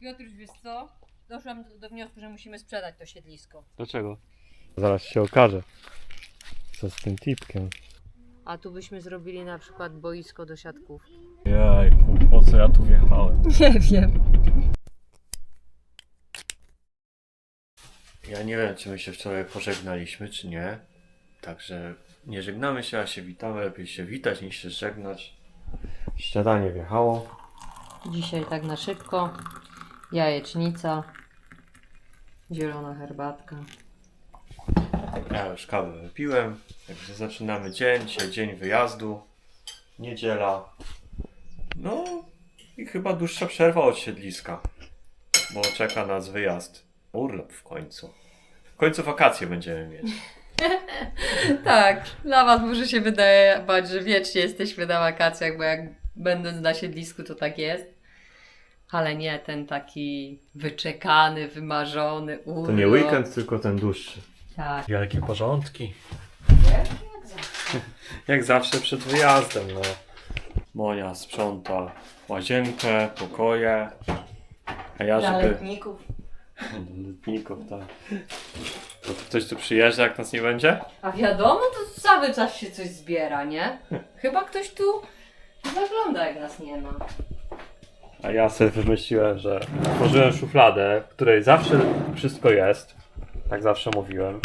Piotruś, wiesz co? Doszłam do, do wniosku, że musimy sprzedać to siedlisko. Dlaczego? Zaraz się okaże. Co z tym tipkiem? A tu byśmy zrobili na przykład boisko do siatków. Jajku, po co ja tu wjechałem? Nie wiem. Ja nie wiem, czy my się wczoraj pożegnaliśmy, czy nie. Także nie żegnamy się, a się witamy. Lepiej się witać niż się żegnać. Śniadanie wjechało. Dzisiaj tak na szybko. Jajecznica. Zielona herbatka. Ja już kawę wypiłem. Także zaczynamy dzień. Dzisiaj dzień wyjazdu. Niedziela. No i chyba dłuższa przerwa od siedliska. Bo czeka nas wyjazd. Urlop w końcu. W końcu wakacje będziemy mieć. Tak, dla Was może się wydawać, że wiecznie jesteśmy na wakacjach, bo jak będąc na siedlisku to tak jest. Ale nie, ten taki wyczekany, wymarzony urlop. To nie weekend, tylko ten dłuższy. Tak. Wielkie porządki. Jak zawsze przed wyjazdem, no. Monia sprząta łazienkę, pokoje. A ja, Dla żeby... letników. Do letników, tak. To ktoś tu przyjeżdża, jak nas nie będzie? A wiadomo, to cały czas się coś zbiera, nie? Chyba ktoś tu zagląda, jak nas nie ma. A ja sobie wymyśliłem, że otworzyłem szufladę, w której zawsze wszystko jest. Tak zawsze mówiłem.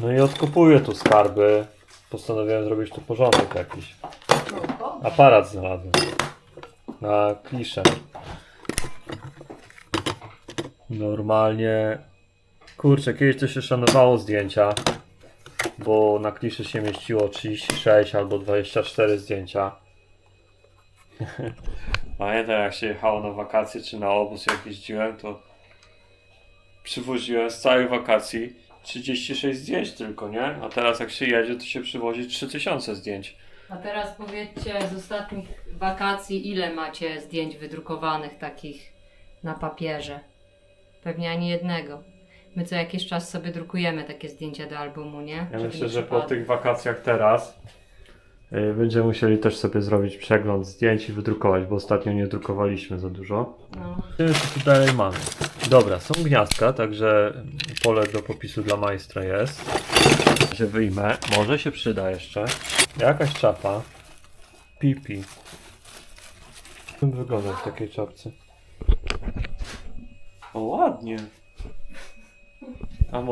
No i odkopuję tu skarby. Postanowiłem zrobić tu porządek jakiś. Aparat znalazłem. Na kliszę. Normalnie. Kurczę, kiedyś to się szanowało zdjęcia. Bo na kliszy się mieściło 36 albo 24 zdjęcia. Pamiętam jak się jechało na wakacje czy na obóz jak jeździłem, to przywoziłem z całych wakacji 36 zdjęć tylko, nie? A teraz jak się jedzie, to się przywozi 3000 zdjęć. A teraz powiedzcie z ostatnich wakacji, ile macie zdjęć wydrukowanych takich na papierze? Pewnie ani jednego. My co jakiś czas sobie drukujemy takie zdjęcia do albumu, nie? Ja Żeby myślę, nie że po tych wakacjach teraz będziemy musieli też sobie zrobić przegląd zdjęć i wydrukować, bo ostatnio nie drukowaliśmy za dużo. No. Co tu dalej mamy? Dobra, są gniazdka, także pole do popisu dla majstra jest. Się wyjmę, może się przyda jeszcze. Jakaś czapa. Pipi. Bym wyglądał w takiej czapce? O, ładnie. A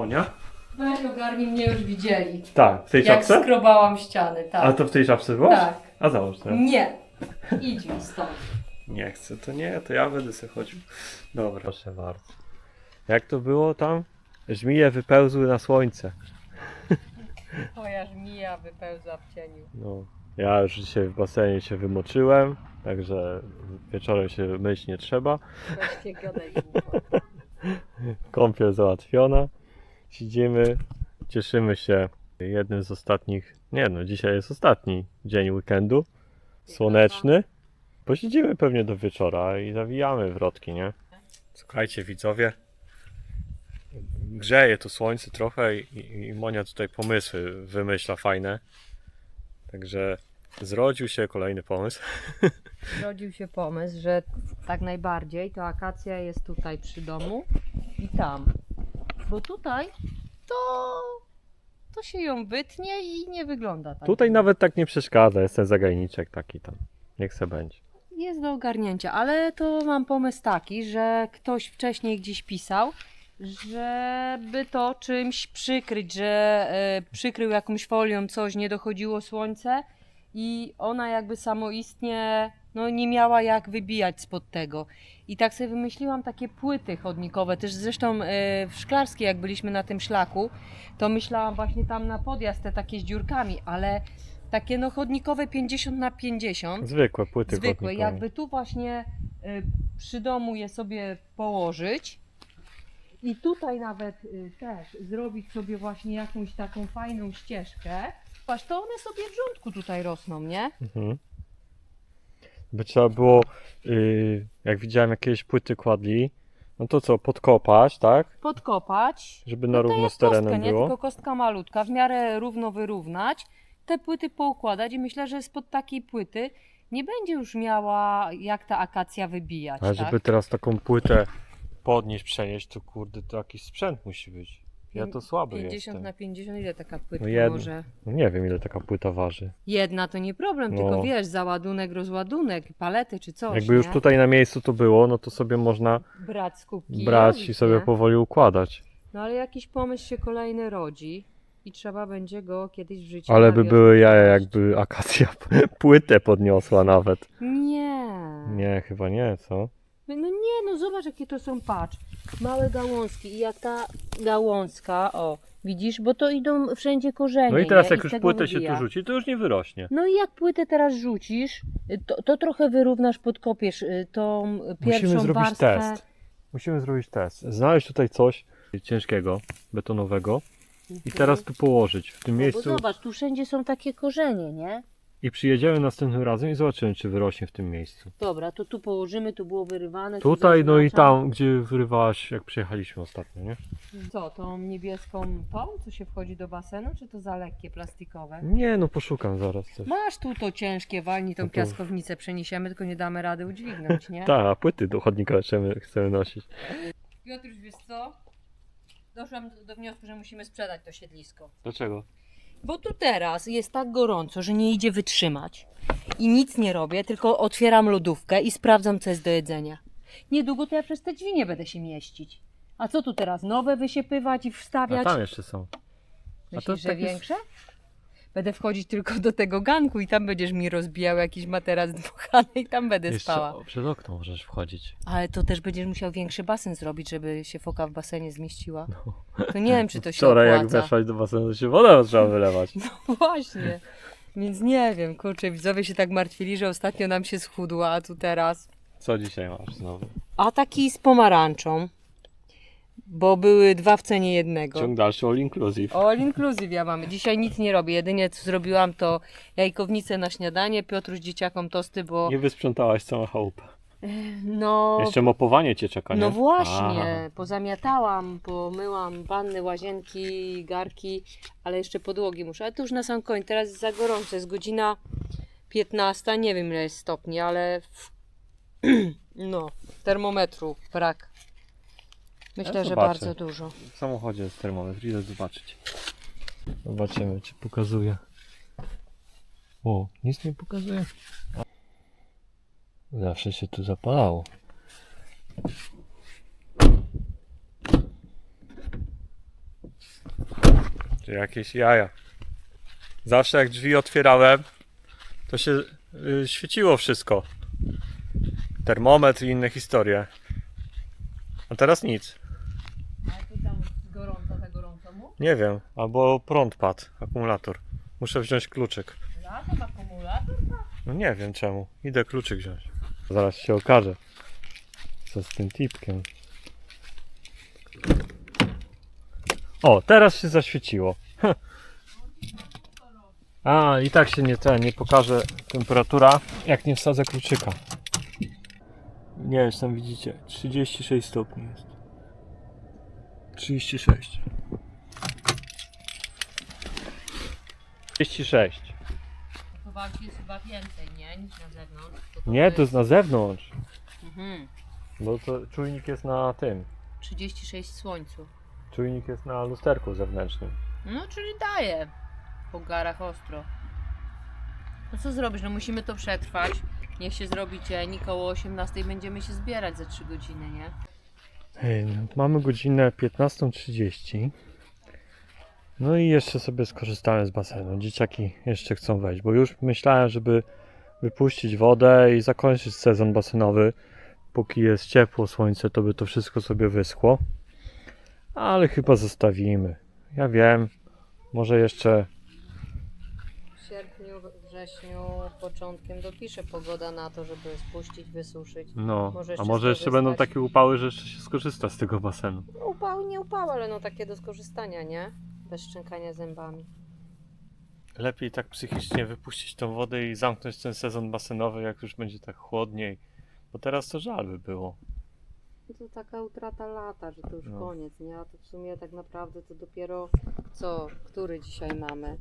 Weź ogarnij mnie już widzieli. Tak, w tej Jak skrobałam ściany, tak. A to w tej czapce byłaś? Tak. A załóż to. Nie. Idź mi stąd. Nie chcę, to nie, to ja będę sobie chodził. Dobra. Proszę bardzo. Jak to było tam? Żmije wypełzły na słońce. Twoja żmija wypełza w cieniu. No. Ja już dzisiaj w basenie się wymoczyłem, także wieczorem się myć nie trzeba. Weźcie gadaj Kąpiel załatwiona. Siedzimy, cieszymy się jednym z ostatnich, nie no, dzisiaj jest ostatni dzień weekendu. Słoneczny. Posiedzimy pewnie do wieczora i zawijamy wrotki, nie? Słuchajcie widzowie, grzeje tu słońce trochę i, i Monia tutaj pomysły wymyśla fajne. Także zrodził się kolejny pomysł. Zrodził się pomysł, że tak najbardziej to akacja jest tutaj przy domu i tam. Bo tutaj to, to się ją wytnie i nie wygląda tak. Tutaj nawet tak nie przeszkadza, jest ten zagajniczek taki tam. Niech se będzie. Jest do ogarnięcia, ale to mam pomysł taki, że ktoś wcześniej gdzieś pisał, żeby to czymś przykryć, że e, przykrył jakąś folią coś, nie dochodziło słońce i ona jakby samoistnie no, nie miała jak wybijać spod tego. I tak sobie wymyśliłam takie płyty chodnikowe, też zresztą e, w Szklarskiej jak byliśmy na tym szlaku, to myślałam właśnie tam na podjazd te takie z dziurkami, ale takie no chodnikowe 50 na 50 Zwykłe płyty zwykłe, chodnikowe. jakby tu właśnie y, przy domu je sobie położyć i tutaj nawet y, też zrobić sobie właśnie jakąś taką fajną ścieżkę. Patrz, to one sobie w rządku tutaj rosną, nie? Mhm. By trzeba było, yy, jak widziałem jakieś płyty kładli, no to co, podkopać, tak? Podkopać. Żeby na No równo z terenem kostka, nie? było. Tylko kostka malutka, w miarę równo wyrównać. Te płyty poukładać i myślę, że spod takiej płyty nie będzie już miała jak ta akacja wybijać. Ale tak? żeby teraz taką płytę podnieść, przenieść, to kurde, to jakiś sprzęt musi być. Ja to słaby 50 jestem. na 50, ile taka płytka No jedna. może? No nie wiem ile taka płyta waży. Jedna to nie problem, No. tylko wiesz, załadunek, rozładunek, palety czy coś. Jakby już nie? tutaj na miejscu to było, no to sobie można brać z kubki. brać robić, i sobie nie? powoli układać. No ale jakiś pomysł się kolejny rodzi i trzeba będzie go kiedyś w życiu Ale by były jaja, wprowadzić. jakby akacja płytę podniosła nawet. Nie. Nie, chyba nie, co? No nie, no zobacz jakie to są, patrz. Małe gałązki i jak ta gałązka, o, widzisz, bo to idą wszędzie korzenie. No i teraz nie? jak z już płytę się tu rzuci, to już nie wyrośnie. No i jak płytę teraz rzucisz, to, to trochę wyrównasz, podkopiesz y, tą pierwszą Musimy zrobić warstwę. test. Musimy zrobić test. Znaleźć tutaj coś ciężkiego, betonowego i teraz tu położyć w tym No bo miejscu zobacz, tu wszędzie są takie korzenie, nie? I przyjedziemy następnym razem i zobaczymy, czy wyrośnie w tym miejscu. Dobra, to tu położymy, tu było wyrywane. tu Tutaj, no i zaznaczam. tam, gdzie wyrywałaś, jak przyjechaliśmy ostatnio, nie? Co, tą niebieską tą, co się wchodzi do basenu, czy to za lekkie plastikowe? Nie, no poszukam zaraz coś. Masz tu to ciężkie, walnij tą No to- piaskownicę, przeniesiemy, tylko nie damy rady udźwignąć, nie? Tak, a płyty do chodnika chcemy, chcemy nosić. Piotr, wiesz co? Doszłam do, do wniosku, że musimy sprzedać to siedlisko. Dlaczego? Bo tu teraz jest tak gorąco, że nie idzie wytrzymać. I nic nie robię, tylko otwieram lodówkę i sprawdzam, co jest do jedzenia. Niedługo to ja przez te drzwi nie będę się mieścić. A co tu teraz? Nowe wysiepywać i A wstawiać? tam jeszcze są. Myślisz, to że większe? Będę wchodzić tylko do tego ganku i tam będziesz mi rozbijał jakiś materac dmuchany i tam będę Jeszcze spała. przez okno możesz wchodzić. Ale to też będziesz musiał większy basen zrobić, żeby się foka w basenie zmieściła. No. To nie wiem, czy to się Wczoraj jak opłaca. weszłaś do basenu, to się wodę trzeba wylewać. No właśnie. Więc nie wiem, kurczę, widzowie się tak martwili, że ostatnio nam się schudła, a tu teraz. Co dzisiaj masz znowu? A taki z pomarańczą, bo były dwa w cenie jednego. Ciąg dalszy all inclusive. All inclusive ja mamy. Dzisiaj nic nie robię. Jedynie co zrobiłam to jajkownicę na śniadanie, Piotruś dzieciakom tosty, bo Nie wysprzątałaś całą chałupę. no... Jeszcze mopowanie cię czeka, nie? No właśnie, Aha. pozamiatałam, pomyłam wanny, łazienki, garki, ale jeszcze podłogi muszę. Ale to już na sam koniec, teraz jest za gorąco, jest godzina 15, nie wiem ile jest stopni, ale w... no, termometru brak. Myślę, Ja że zobaczę. bardzo dużo. W samochodzie jest termometr, idę zobaczyć. Zobaczymy, czy pokazuje. O, nic nie pokazuje. Zawsze się tu zapalało. Czy jakieś jaja. Zawsze jak drzwi otwierałem, to się y, świeciło wszystko. Termometr i inne historie. A teraz nic. Ale tu tam gorąco, za gorąco mu? Nie wiem, albo prąd padł, akumulator. Muszę wziąć kluczyk. Latem akumulator? No nie wiem czemu. Idę kluczyk wziąć. Zaraz się okaże. Co z tym tipkiem. O, teraz się zaświeciło. A, i tak się nie ten, nie pokaże temperatura, jak nie wsadzę kluczyka. Nie, jest tam widzicie, 36 stopni jest. 36. 36. To walki jest chyba więcej, nie? Niż na zewnątrz. To Nie, to jest na zewnątrz. Mhm. Bo to czujnik jest na tym. 36 w słońcu. Czujnik jest na lusterku zewnętrznym. No, czyli daje. Po garach ostro. No co zrobisz? No musimy to przetrwać. Niech się zrobi cień i koło 18 będziemy się zbierać za 3 godziny, nie? Hej, no, mamy godzinę 15.30. No i jeszcze sobie skorzystałem z basenu. Dzieciaki jeszcze chcą wejść, bo już myślałem, żeby wypuścić wodę i zakończyć sezon basenowy. Póki jest ciepło, słońce, to by to wszystko sobie wyschło. Ale chyba zostawimy. Ja wiem, może jeszcze W sierpniu, wrześniu, początkiem dopisze pogoda na to, żeby spuścić, wysuszyć. No, Może a może jeszcze będą takie upały, że jeszcze się skorzysta z tego basenu. No, upały, nie upały, ale no takie do skorzystania, nie? Bez szczękania zębami. Lepiej tak psychicznie wypuścić tą wodę i zamknąć ten sezon basenowy, jak już będzie tak chłodniej. Bo teraz to żal by było. No To taka utrata lata, że to już No. koniec, nie? A to w sumie tak naprawdę to dopiero co, który dzisiaj mamy?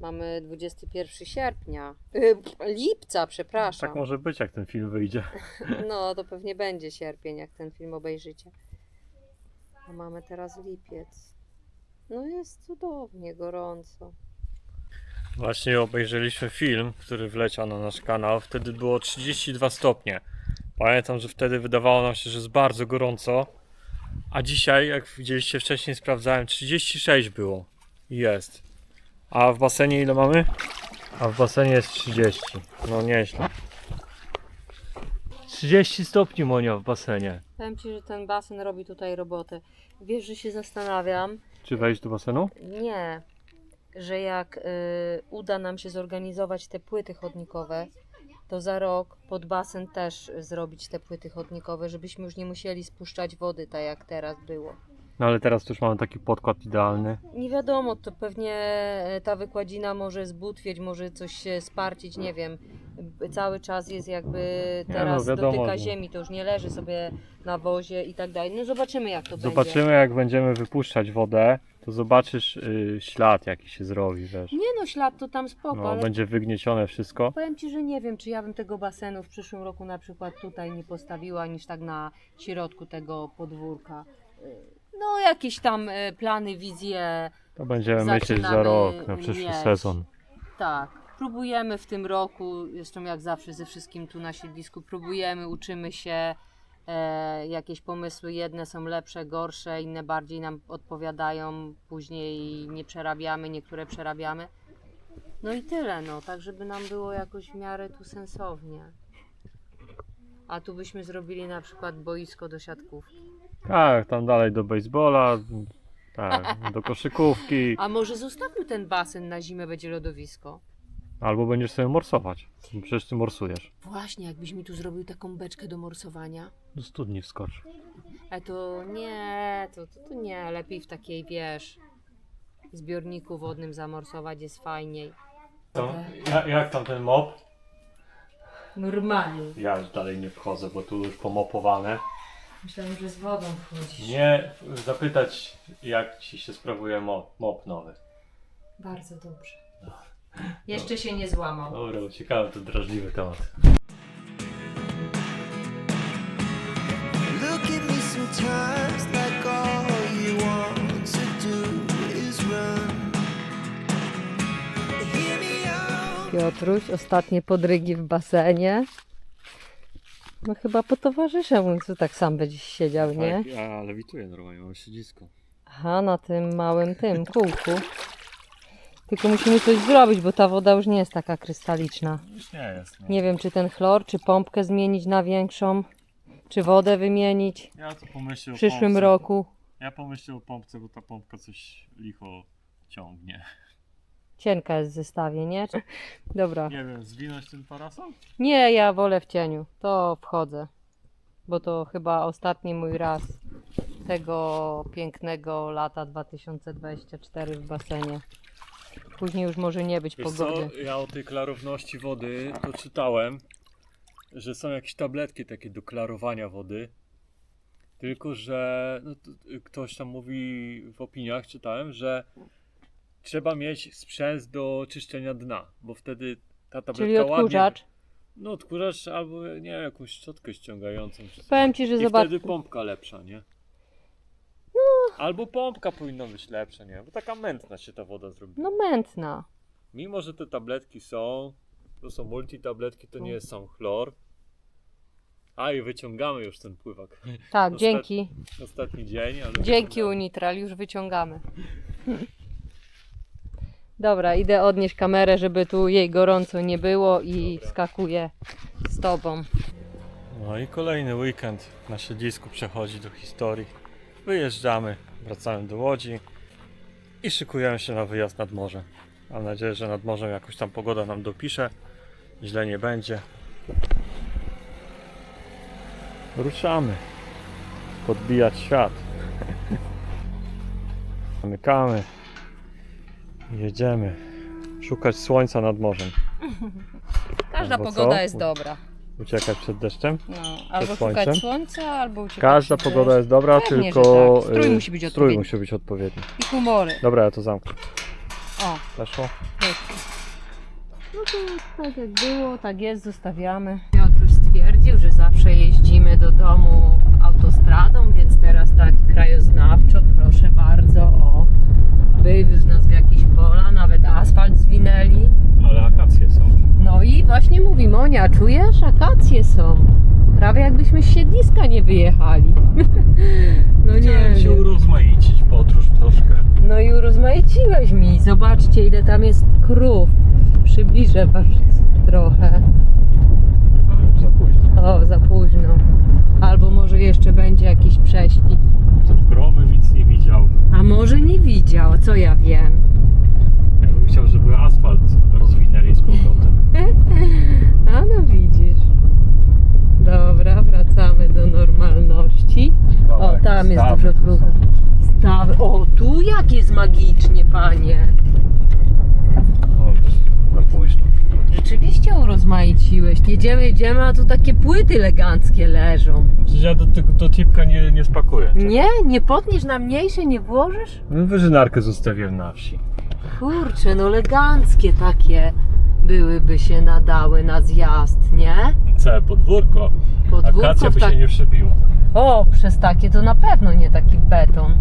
Mamy 21 sierpnia. Y, lipca, przepraszam. Tak może być, jak ten film wyjdzie. No, to pewnie będzie sierpień, jak ten film obejrzycie. A mamy teraz lipiec. No jest cudownie, gorąco. Właśnie obejrzeliśmy film, który wleciał na nasz kanał. Wtedy było 32 stopnie. Pamiętam, że wtedy wydawało nam się, że jest bardzo gorąco. A dzisiaj, jak widzieliście wcześniej, sprawdzałem, 36 było. I Jest. A w basenie ile mamy? A w basenie jest 30. No nieźle. 30 stopni Monia w basenie. Powiem Ci, że ten basen robi tutaj robotę. Wiesz, że się zastanawiam, Czy wejść do basenu? nie, że jak y, uda nam się zorganizować te płyty chodnikowe, to za rok pod basen też zrobić te płyty chodnikowe, żebyśmy już nie musieli spuszczać wody tak jak teraz było. No ale teraz już mamy taki podkład idealny. Nie wiadomo, to pewnie e, ta wykładzina może zbutwieć, może coś się sparcić, nie wiem. Cały czas jest jakby no, teraz wiadomo, dotyka że- ziemi, to już nie leży sobie na wozie i tak dalej. No zobaczymy jak to będzie. Zobaczymy jak będziemy wypuszczać wodę, to zobaczysz y, ślad jaki się zrobi, wiesz. Nie no, ślad to tam spoko, No, ale będzie wygniecione wszystko. powiem Ci, że nie wiem, czy ja bym tego basenu w przyszłym roku na przykład tutaj nie postawiła, niż tak na środku tego podwórka. Y, No jakieś tam y, plany, wizje, To będziemy myśleć za Zaczynamy rok, na przyszły jeść. sezon. Tak, próbujemy w tym roku, zresztą jak zawsze ze wszystkim tu na siedlisku, próbujemy, uczymy się. E, jakieś pomysły, jedne są lepsze, gorsze, inne bardziej nam odpowiadają, później nie przerabiamy, niektóre przerabiamy. No i tyle, no, tak żeby nam było jakoś w miarę tu sensownie. A tu byśmy zrobili na przykład boisko do siatkówki. Tak, tam dalej do baseballa, tak, do koszykówki. A może zostawmy ten basen na zimę, będzie lodowisko. Albo będziesz sobie morsować. Przecież ty morsujesz. Właśnie, jakbyś mi tu zrobił taką beczkę do morsowania. Do studni wskocz. A to nie, to, to, to nie, lepiej w takiej, wiesz, zbiorniku wodnym zamorsować jest fajniej. To, jak, jak tam ten mop? Normalnie. Ja już dalej nie wchodzę, bo tu już pomopowane. Myślałem, że z wodą wchodzisz. Nie zapytać jak ci się sprawuje mop, mop nowy. Bardzo dobrze. Jeszcze się nie złamał. Dobra, ciekawy to drażliwy temat. Look at me sometimes like all you want to do is run. Hear me out. Piotruś, ostatnie podrygi w basenie. No chyba potowarzyszę mu, tu tak sam będziesz siedział, nie? Tak, ja lewituję normalnie, mam siedzisko. Aha, na tym małym tym kółku. Tylko musimy coś zrobić, bo ta woda już nie jest taka krystaliczna. Już nie jest. No. Nie wiem, czy ten chlor, czy pompkę zmienić na większą, czy wodę wymienić Ja to pomyślę w przyszłym roku. Ja pomyślę o pompce, bo ta pompka coś licho ciągnie. Cienka jest w zestawie, nie? Dobra. Nie wiem, zwinąć ten parasol? Nie, ja wolę w cieniu. To wchodzę. Bo to chyba ostatni mój raz tego pięknego lata 2024 w basenie. Później już może nie być Wiesz co, pogody. ja o tej klarowności wody to czytałem, że są jakieś tabletki takie do klarowania wody. Tylko, że no, to, ktoś tam mówi w opiniach, czytałem, że trzeba mieć sprzęt do czyszczenia dna, bo wtedy ta tabletka Czyli odkurzacz. ładnie... No odkurzacz albo nie wiem, jakąś szczotkę ściągającą. Czy coś. Powiem ci, że I zobacz. wtedy pompka lepsza, nie? Albo pompka powinna być lepsza, nie? Bo taka mętna się ta woda zrobi. No mętna. Mimo, że te tabletki są, to są multitabletki, to nie jest sam chlor. A i wyciągamy już ten pływak. Tak, Ostat- dzięki. Ostatni dzień, ale. Dzięki wyciągamy. Unitral, już wyciągamy. Dobra, idę odnieść kamerę, żeby tu jej gorąco nie było i Dobra. wskakuję z tobą. No i kolejny weekend na siedlisku przechodzi do historii. Wyjeżdżamy, wracamy do Łodzi i szykujemy się na wyjazd nad morze. Mam nadzieję, że nad morzem jakoś tam pogoda nam dopisze. Źle nie będzie. Ruszamy. Podbijać świat. Zamykamy. Jedziemy. Szukać słońca nad morzem. Każda Albo pogoda co? jest dobra. Uciekać przed deszczem. No, albo słońcem? szukać słońca, albo uciekać Każda przed pogoda jest dobra, Pewnie, że tylko tak. Strój y, musi być strój odpowiedni. musi być odpowiedni. I humory. Dobra, ja to zamknę. O, Weszło? No to tak jak było, tak jest, zostawiamy. Piotruś stwierdził, że zawsze jeździmy do domu autostradą, więc teraz tak krajoznawczo, proszę bardzo, o. Wywiózł nas w jakieś pola, nawet asfalt zwinęli. Ale akacje są. No i właśnie mówi Monia, czujesz? Akacje są. Prawie jakbyśmy z siedliska nie wyjechali. No nie Chciałem się urozmaicić, podróż troszkę. No i urozmaiciłeś mi. Zobaczcie, ile tam jest krów. Przybliżę was trochę. Ale już za późno. O, za późno. Albo może jeszcze będzie jakiś prześpit. To krowy widz nie widział. A może nie widział, co ja wiem. Ja bym chciał, żeby asfalt rozwinęli z powrotem. A no widzisz. Dobra, wracamy do normalności. O, tam jest dużo krów. Stawy. O, tu jak jest magicznie, panie. O, za późno. Rzeczywiście urozmaiciłeś. Jedziemy, jedziemy, a tu takie płyty eleganckie leżą. Przecież ja do, tego do tipka nie, nie spakuję. Nie? Nie potniesz na mniejsze, nie włożysz? No, wyżynarkę zostawiłem na wsi. Kurczę, no eleganckie takie byłyby się nadały na zjazd, nie? Całe podwórko. Podwórko Akacja w by tak... się nie przebiła. O, przez takie to na pewno nie taki beton.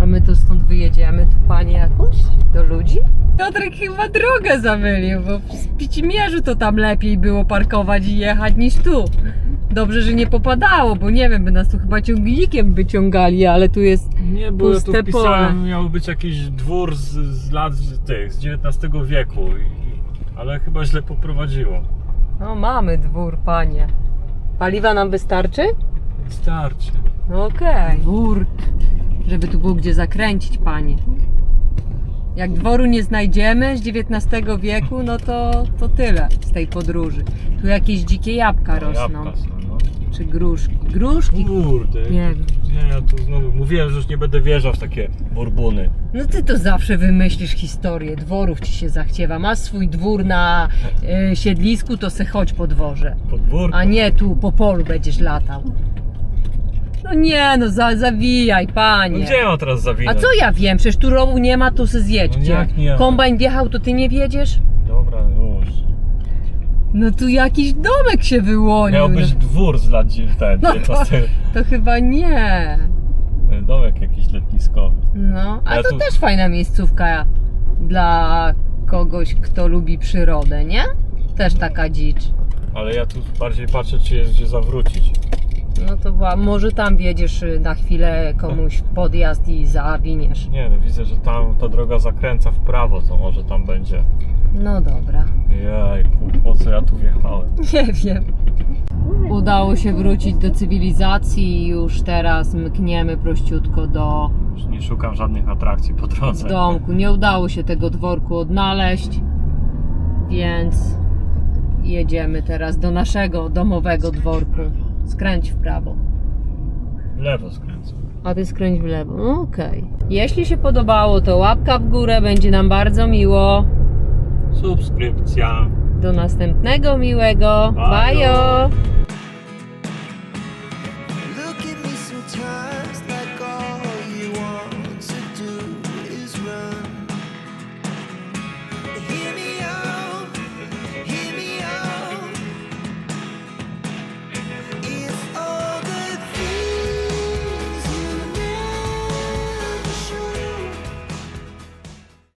A my tu stąd wyjedziemy, tu panie jakąś? Do ludzi? Piotrek chyba drogę zamylił, bo w Spicimierzu to tam lepiej było parkować i jechać niż tu. Dobrze, że nie popadało, bo nie wiem, by nas tu chyba ciągnikiem wyciągali, ale tu jest... Nie, bo ja tu Puste wpisałem, pole. miał być jakiś dwór z, z lat z tych, z XIX wieku. I, ale chyba źle poprowadziło. No mamy dwór, panie. Paliwa nam wystarczy? Starczy. No okej. Dwór, żeby tu było gdzie zakręcić, panie. Jak dworu nie znajdziemy z XIX wieku, no to, to tyle z tej podróży. Tu jakieś dzikie jabłka rosną. Jabłka są, no. Czy gruszki. Gruszki? Kurde. Nie wiem. Nie, ja tu znowu mówiłem, że już nie będę wjeżdżał w takie burbuny. No ty to zawsze wymyślisz historię. Dworów ci się zachciewa. Masz swój dwór na y, siedlisku, to se chodź po dworze. Podwórko. A nie tu po polu będziesz latał. No nie, no za, zawijaj, No panie. gdzie ja teraz A zawinąć? co ja wiem? Przecież tu rowu nie ma, tu se zjedźcie. No jak nie? Kombajn wjechał, to ty nie wiedziesz? Dobra, już. No tu jakiś domek się wyłonił. Miał być dwór z lat dziew- ten, No to- 19. To chyba nie. Domek jakiś letniskowy. No, a Ja to tu- też fajna miejscówka dla kogoś, kto lubi przyrodę, nie? Też taka dzicz. Ale ja tu bardziej patrzę, czy jest gdzie zawrócić. No to wła- może tam wiedziesz y, na chwilę komuś podjazd i zawiniesz. Nie no, widzę, że tam ta droga zakręca w prawo, to może tam będzie. No dobra. Jajku, po co ja tu wjechałem? Nie wiem. Udało się wrócić do cywilizacji i już teraz mkniemy prościutko do Już nie szukam żadnych atrakcji po drodze. domku. Nie udało się tego dworku odnaleźć, więc jedziemy teraz do naszego domowego dworku. Skręć w prawo. W lewo skręcę. A ty skręć w lewo. No, Okej. Jeśli się podobało, to łapka w górę, będzie nam bardzo miło. Subskrypcja. Do następnego miłego. Bajo. Bajo!